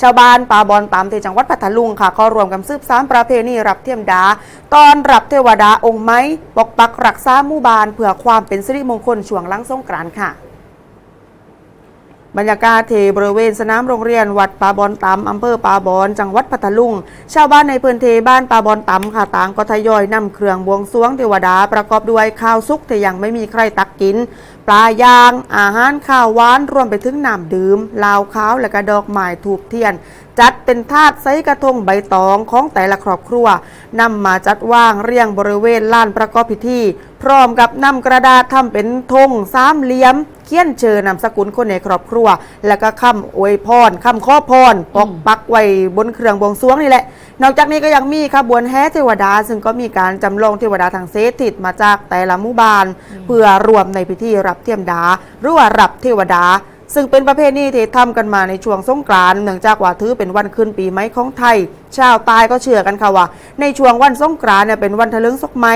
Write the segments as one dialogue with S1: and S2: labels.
S1: ชาวบ้านป่าบอนตามที่จังหวัดพัทลุงค่ะก็รวมกันซืบสามประเพณีรับเทียมดา ตอนรับเทวดาองค์ไม้ปกปักรักษาหมู่บ้านเพื่อความเป็นสิริมงคลช่วงลังสงกรานต์ค่ะ บรรยากาศเทบริเวณสนามโรงเรียนวัดปาบอนตำอำเภอปาบอน จังหวัดพัทลุง ชาวบ้านในพื้นที่บ้านปาบอนตำค่ะต่างก็ทยอยนำเครื่องบวงสรวงเทวดาประกอบด้วยข้าวสุกที่ยังไม่มีใครตักกิน ปลายาง อาหารข้าวหวานรวมไปถึงน้ำดื่มลาวขาวและก็ดอกไม้ถูกเทียน จัดเป็นถาดใส่กระทงใบตองของแต่ละครอบครัวนำมาจัดวางเรียงบริเวณลานประกอบพิธี พร้อมกับนำกระดาษทำเป็นธงสามเหลี่ยม เขียนเชิญนามสกุลคนในครอบครัว แล้วก็คำอวยพรคำข้อพรปกปักไว้บนเครื่องบวงสรวงนี่แหละ นอกจากนี้ก็ยังมีขบวนแห่เทวดา ซึ่งก็มีการจำลองเทวดาทางเศรษฐิตมาจากแต่ละหมู่บ้าน เพื่อรวมในพิธีรับเทียมดา หรือว่ารับเทวดาซึ่งเป็นประเพณีที่ทำกันมาในช่วงสงกรานต์เนื่องจากว่าถือเป็นวันขึ้นปีไม้ของไทย ชาวใตายก็เชื่อกันค่ะว่า ในช่วงวันสงกรานต์เนี่ยเป็นวันทะลึงซกไม้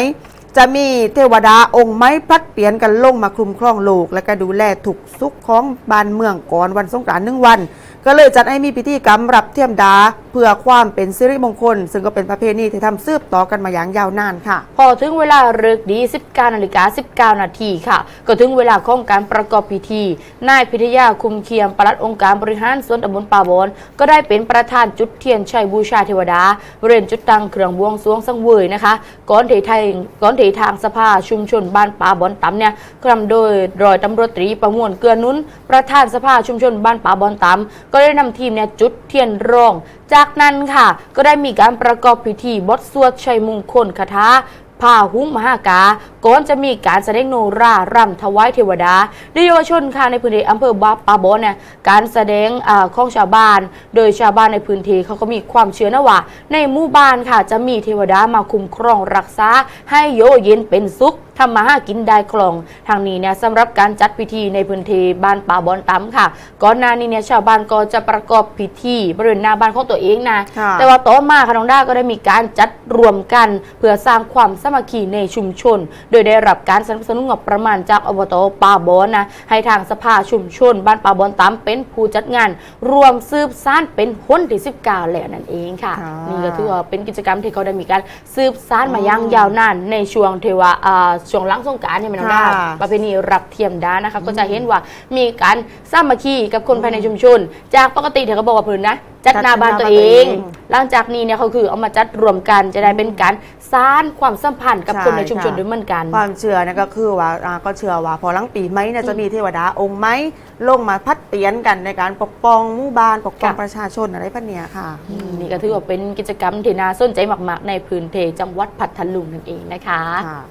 S1: จะมีเทวดาองค์ไม้พัดเปลี่ยนกันลงมาคลุมครองโลก และก็ดูแลถูกสุขของบ้านเมืองก่อนวันสงกรานต์หนึ่งวัน ก็เลยจัดให้มีพิธีกรรมรับเทียมดา เพื่อความเป็นสิริมงคล ซึ่งก็เป็นประเพณีที่ทำสืบต่อกันมาอย่างยาวนานค่ะ
S2: พอถึงเวลาเลิกดี 19นาฬิกา19 นาทีค่ะ ก็ถึงเวลาของการประกอบพิธี นายพิทยาคุมเคียมปลัดองค์การบริหารส่วนตำบลป่าบอนก็ได้เป็นประธานจุดเทียนชัยบูชาเทวดาบริเวณจุดตังเครื่องบวงสรวงสังเวยนะคะ ก่อนเทไทยก่อนเททางสภาชุมชนบ้านป่าบอนตำเนี่ยกำโดยรอยตำรวจตรีประมวลเกื้อนุ้น ประธานสภาชุมชนบ้านป่าบอนตำก็ได้นำทีมเนี่ยจุดเทียนร่อง จากนั้นค่ะ ก็ได้มีการประกอบพิธีบทสวดชัยมงคลคาถาพาหุ้งมหากาก่อนจะมีการแสดงโนรารำถวายเทวดาโดยเยาวชนค่ะในพื้นที่อำเภอบาปาบอนเนี่ยการแสดงอของชาวบ้าน โดยชาวบ้านในพื้นที่เขาก็มีความเชื่อนะว่า ในหมู่บ้านค่ะจะมีเทวดามาคุ้มครองรักษาให้โยเย็นเป็นสุขทำมาหากินได้คล่อง ทางนี้เนี่ยสำหรับการจัดพิธีในพื้นที่บ้านป่าบอนตำค่ะ ก่อนหน้านี้เนี่ยชาวบ้านก็จะประกอบพิธีบริเวณหน้าบ้านของตัวเองนะ
S1: ค่ะ
S2: แต่ว่าต่อมาค่ะน้องด้าก็ได้มีการจัดรวมกัน เพื่อสร้างความสามัคคีในชุมชน โดยได้รับการสนับสนุนงบประมาณจากอบตป่าบอนนะให้ทางสภาชุมชน บ้านป่าบอนตำเป็นผู้จัดงาน รวมสืบสานเป็นคนที่19แล้วนั่นเองค่ะ
S1: ค่ะ
S2: นี่ก็ถือว่าเป็นกิจกรรมที่เขาได้มีการสืบสานมาอย่างยาวนานในช่วงเทวาอ่าช่วงหลังสงกรารเนี่ยมันน้องด้า
S1: ค่ะ
S2: ประเพณีรับเทียมดานะคะก็จะเห็นว่ามีการสามัคคีกับคนภายในชุมชน จากปกติเธอก็บอกว่าเพื้นนะจัดหน้าบ้านตัวเอง หลังจากนี้เนี่ยเขาคือเอามาจัดรวมกันจะได้เป็นการสร้างความสัมพันธ์กับ
S1: ใช่
S2: คนในชุมชน
S1: ค่ะ
S2: ด้วยเหมือนกัน
S1: ความเชื่อเนยก็คือว่าอ่าก็เชื่อว่าพอหลังปีไม้เนี่ยจะมีเทวดาองค์ไม้ลงมาพัดเตียนกันในการปกป้องหมู่บ้านปกป้อง
S2: ค่ะ
S1: ประชาชนอะไรพวกเนี้ยค่ะ
S2: อืมนี่ก็ถือว่าเป็นกิจกรรมที่น่าสนใจมาก ๆ ในพื้นที่จังหวัดพัทลุงนั่นเองนะคะ
S1: ค่ะ